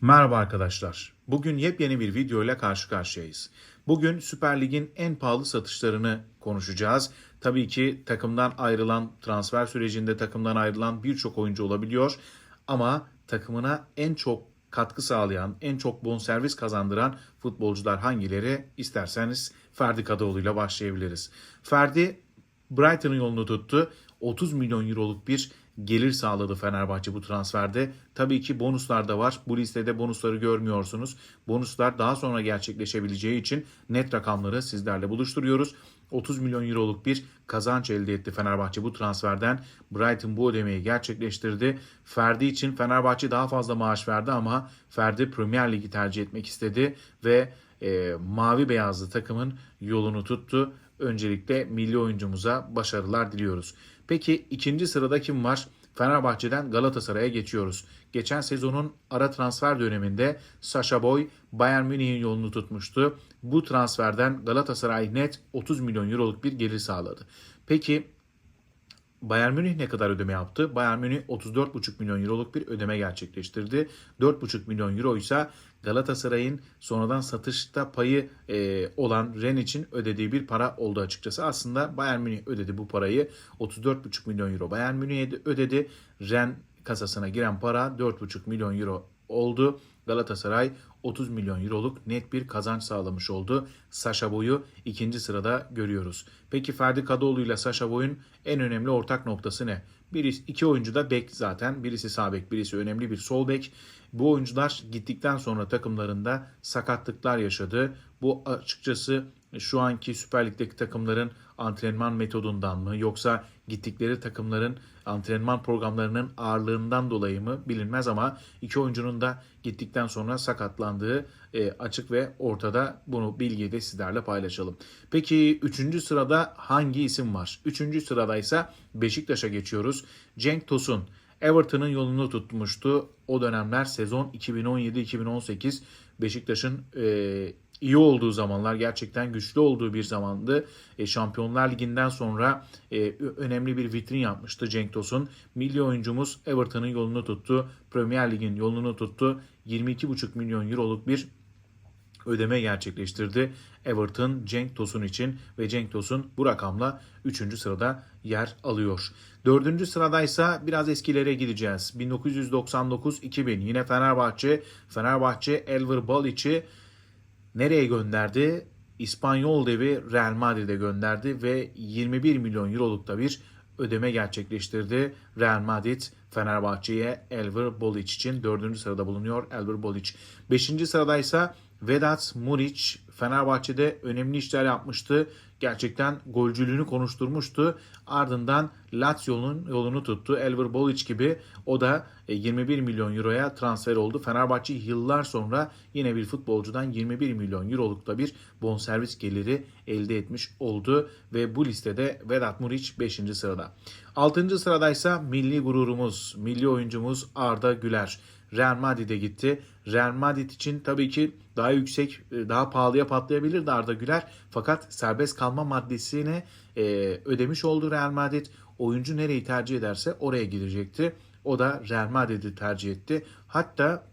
Merhaba arkadaşlar. Bugün yepyeni bir video ile karşı karşıyayız. Bugün Süper Lig'in en pahalı satışlarını konuşacağız. Tabii ki takımdan ayrılan, transfer sürecinde takımdan ayrılan birçok oyuncu olabiliyor. Ama takımına en çok katkı sağlayan, en çok bonservis kazandıran futbolcular hangileri? İsterseniz Ferdi Kadıoğlu ile başlayabiliriz. Ferdi Brighton'ın yolunu tuttu. 30 milyon euroluk bir gelir sağladı Fenerbahçe bu transferde. Tabii ki bonuslar da var. Bu listede bonusları görmüyorsunuz. Bonuslar daha sonra gerçekleşebileceği için net rakamları sizlerle buluşturuyoruz. 30 milyon euroluk bir kazanç elde etti Fenerbahçe bu transferden. Brighton bu ödemeyi gerçekleştirdi. Ferdi için Fenerbahçe daha fazla maaş verdi ama Ferdi Premier Ligi tercih etmek istedi ve e, mavi beyazlı takımın yolunu tuttu. Öncelikle milli oyuncumuza başarılar diliyoruz. Peki ikinci sırada kim var? Fenerbahçe'den Galatasaray'a geçiyoruz. Geçen sezonun ara transfer döneminde Sasha Boy Bayern Münih'in yolunu tutmuştu. Bu transferden Galatasaray net 30 milyon euroluk bir gelir sağladı. Peki Bayern Münih ne kadar ödeme yaptı? Bayern Münih 34,5 milyon euroluk bir ödeme gerçekleştirdi. 4,5 milyon euro ise Galatasaray'ın sonradan satışta payı e, olan Ren için ödediği bir para oldu açıkçası. Aslında Bayern Münih ödedi bu parayı. 34,5 milyon euro Bayern Münih'e ödedi. Ren kasasına giren para 4,5 milyon euro oldu. Galatasaray 30 milyon euroluk net bir kazanç sağlamış oldu. Sasha Boy'u ikinci sırada görüyoruz. Peki Ferdi Kadıoğlu ile Sasha Boy'un en önemli ortak noktası ne? Birisi, iki oyuncu da bek zaten. Birisi sağ bek, birisi önemli bir sol bek. Bu oyuncular gittikten sonra takımlarında sakatlıklar yaşadı. Bu açıkçası şu anki Süper Lig'deki takımların antrenman metodundan mı yoksa gittikleri takımların antrenman programlarının ağırlığından dolayı mı bilinmez ama iki oyuncunun da gittikten sonra sakatlandığı e, açık ve ortada bunu bilgiyi de sizlerle paylaşalım. Peki 3. sırada hangi isim var? 3. sırada ise Beşiktaş'a geçiyoruz. Cenk Tosun. Everton'ın yolunu tutmuştu. O dönemler sezon 2017-2018 Beşiktaş'ın e, iyi olduğu zamanlar gerçekten güçlü olduğu bir zamandı. E, Şampiyonlar Ligi'nden sonra e, önemli bir vitrin yapmıştı Cenk Tosun. Milli oyuncumuz Everton'ın yolunu tuttu. Premier Lig'in yolunu tuttu. 22,5 milyon euroluk bir ödeme gerçekleştirdi Everton Cenk Tosun için ve Cenk Tosun bu rakamla 3. sırada yer alıyor. 4. sıradaysa biraz eskilere gideceğiz. 1999-2000 yine Fenerbahçe, Fenerbahçe Elver Balic'i nereye gönderdi? İspanyol devi Real Madrid'e gönderdi ve 21 milyon euroluk da bir ödeme gerçekleştirdi. Real Madrid Fenerbahçe'ye Elver Bolic için 4. sırada bulunuyor Elver Bolic. 5. sırada ise Vedat Muric Fenerbahçe'de önemli işler yapmıştı. Gerçekten golcülüğünü konuşturmuştu. Ardından Lazio'nun yolunu tuttu. Elver Bolic gibi o da 21 milyon euroya transfer oldu. Fenerbahçe yıllar sonra yine bir futbolcudan 21 milyon euroluk da bir bonservis geliri elde etmiş oldu. Ve bu listede Vedat Muric 5. sırada. 6. sıradaysa milli gururumuz, milli oyuncumuz Arda Güler. Real Madrid'e gitti. Real Madrid için tabii ki daha yüksek, daha pahalıya patlayabilirdi Arda Güler. Fakat serbest kalma maddesini e, ödemiş oldu Real Madrid. Oyuncu nereyi tercih ederse oraya gidecekti. O da Real Madrid'i tercih etti. Hatta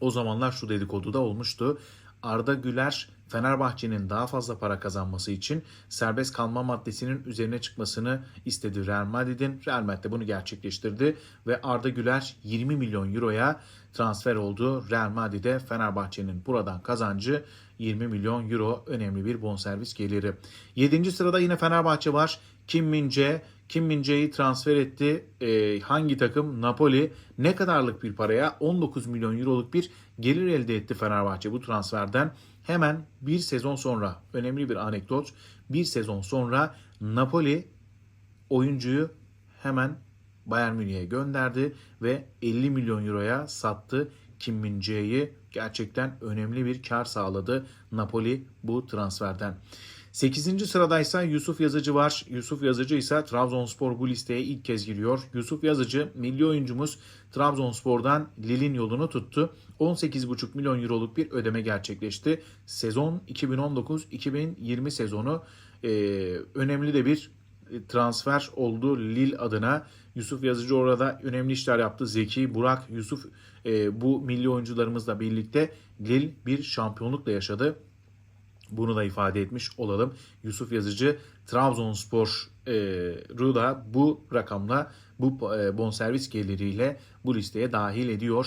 o zamanlar şu dedikodu da olmuştu. Arda Güler Fenerbahçe'nin daha fazla para kazanması için serbest kalma maddesinin üzerine çıkmasını istedi Real Madrid'in. Real Madrid de bunu gerçekleştirdi ve Arda Güler 20 milyon euroya transfer oldu. Real Madrid'e Fenerbahçe'nin buradan kazancı 20 milyon euro önemli bir bonservis geliri. 7. sırada yine Fenerbahçe var. Kim Mince Kim Mince'yi transfer etti. Ee, hangi takım? Napoli. Ne kadarlık bir paraya? 19 milyon euroluk bir gelir elde etti Fenerbahçe bu transferden. Hemen bir sezon sonra önemli bir anekdot. Bir sezon sonra Napoli oyuncuyu hemen Bayern Münih'e gönderdi ve 50 milyon euroya sattı Kim Min. Gerçekten önemli bir kar sağladı Napoli bu transferden. 8. sıradaysa Yusuf Yazıcı var. Yusuf Yazıcı ise Trabzonspor bu listeye ilk kez giriyor. Yusuf Yazıcı milli oyuncumuz Trabzonspor'dan Lille'in yolunu tuttu. 18,5 milyon euroluk bir ödeme gerçekleşti. Sezon 2019-2020 sezonu e, önemli de bir e, transfer oldu Lille adına. Yusuf Yazıcı orada önemli işler yaptı. Zeki, Burak, Yusuf e, bu milli oyuncularımızla birlikte Lille bir şampiyonlukla yaşadı. Bunu da ifade etmiş olalım. Yusuf Yazıcı Trabzonspor'u da bu rakamla bu e, bonservis geliriyle bu listeye dahil ediyor.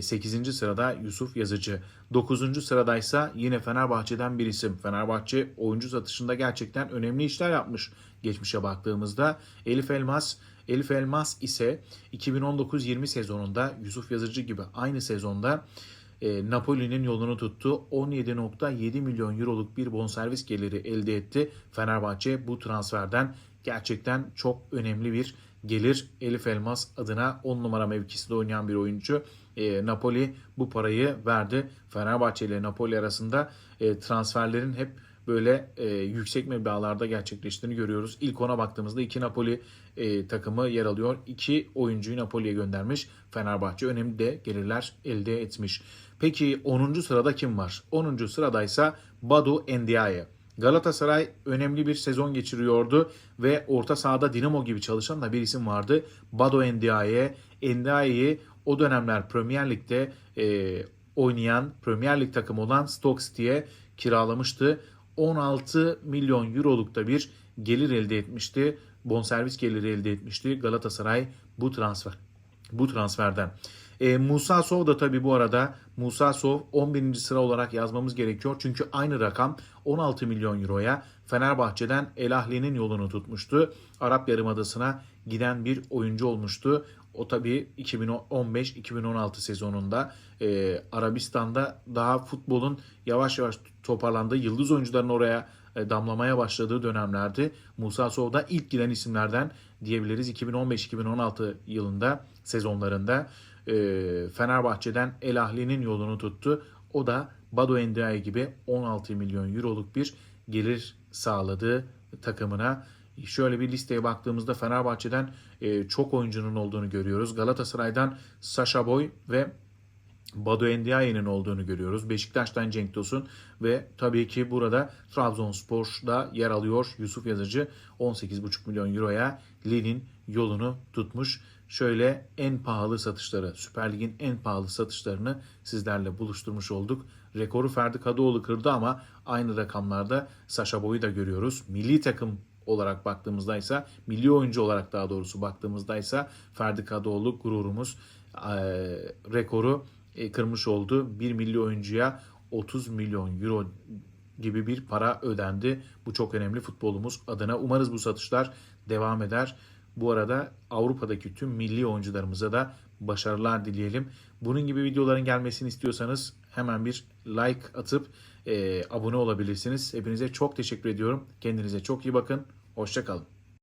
8. sırada Yusuf Yazıcı. 9. sıradaysa yine Fenerbahçe'den bir isim. Fenerbahçe oyuncu satışında gerçekten önemli işler yapmış geçmişe baktığımızda. Elif Elmas Elif Elmas ise 2019-20 sezonunda Yusuf Yazıcı gibi aynı sezonda e, Napoli'nin yolunu tuttu. 17.7 milyon euroluk bir bonservis geliri elde etti. Fenerbahçe bu transferden gerçekten çok önemli bir gelir. Elif Elmas adına 10 numara mevkisinde oynayan bir oyuncu. E, Napoli bu parayı verdi. Fenerbahçe ile Napoli arasında e, transferlerin hep böyle e, yüksek meblağlarda gerçekleştiğini görüyoruz. İlk ona baktığımızda iki Napoli e, takımı yer alıyor. İki oyuncuyu Napoli'ye göndermiş. Fenerbahçe önemli de gelirler elde etmiş. Peki 10. sırada kim var? 10. sıradaysa Badu Endiaye. Galatasaray önemli bir sezon geçiriyordu ve orta sahada Dinamo gibi çalışan da bir isim vardı. Bado Endiaye. Endiaye'yi o dönemler Premier Lig'de e, oynayan Premier Lig takımı olan Stoke City'ye kiralamıştı. 16 milyon euroluk da bir gelir elde etmişti. Bonservis geliri elde etmişti Galatasaray bu transfer bu transferden. E, Musa Sov da tabii bu arada Musa Sov 11. sıra olarak yazmamız gerekiyor. Çünkü aynı rakam 16 milyon euroya Fenerbahçe'den El Ahli'nin yolunu tutmuştu. Arap Yarımadası'na giden bir oyuncu olmuştu. O tabii 2015-2016 sezonunda e, Arabistan'da daha futbolun yavaş yavaş toparlandığı, yıldız oyuncuların oraya e, damlamaya başladığı dönemlerdi. Musa Sov da ilk giden isimlerden diyebiliriz. 2015-2016 yılında sezonlarında Fenerbahçe'den El Ahli'nin yolunu tuttu. O da Bado Endiaye gibi 16 milyon euroluk bir gelir sağladı takımına. Şöyle bir listeye baktığımızda Fenerbahçe'den e, çok oyuncunun olduğunu görüyoruz. Galatasaray'dan Sasha Boy ve Badu Endiaye'nin olduğunu görüyoruz. Beşiktaş'tan Cenk Tosun ve tabii ki burada Trabzonspor'da yer alıyor Yusuf Yazıcı 18,5 milyon euroya Lille'in yolunu tutmuş. Şöyle en pahalı satışları, Süper Lig'in en pahalı satışlarını sizlerle buluşturmuş olduk. Rekoru Ferdi Kadıoğlu kırdı ama aynı rakamlarda Sasha Boy'u da görüyoruz. Milli takım olarak baktığımızda ise milli oyuncu olarak daha doğrusu baktığımızda ise Ferdi Kadıoğlu gururumuz e, rekoru kırmış oldu. Bir milli oyuncuya 30 milyon euro gibi bir para ödendi. Bu çok önemli futbolumuz adına. Umarız bu satışlar devam eder. Bu arada Avrupa'daki tüm milli oyuncularımıza da başarılar dileyelim. Bunun gibi videoların gelmesini istiyorsanız hemen bir like atıp e, abone olabilirsiniz. Hepinize çok teşekkür ediyorum. Kendinize çok iyi bakın. Hoşçakalın.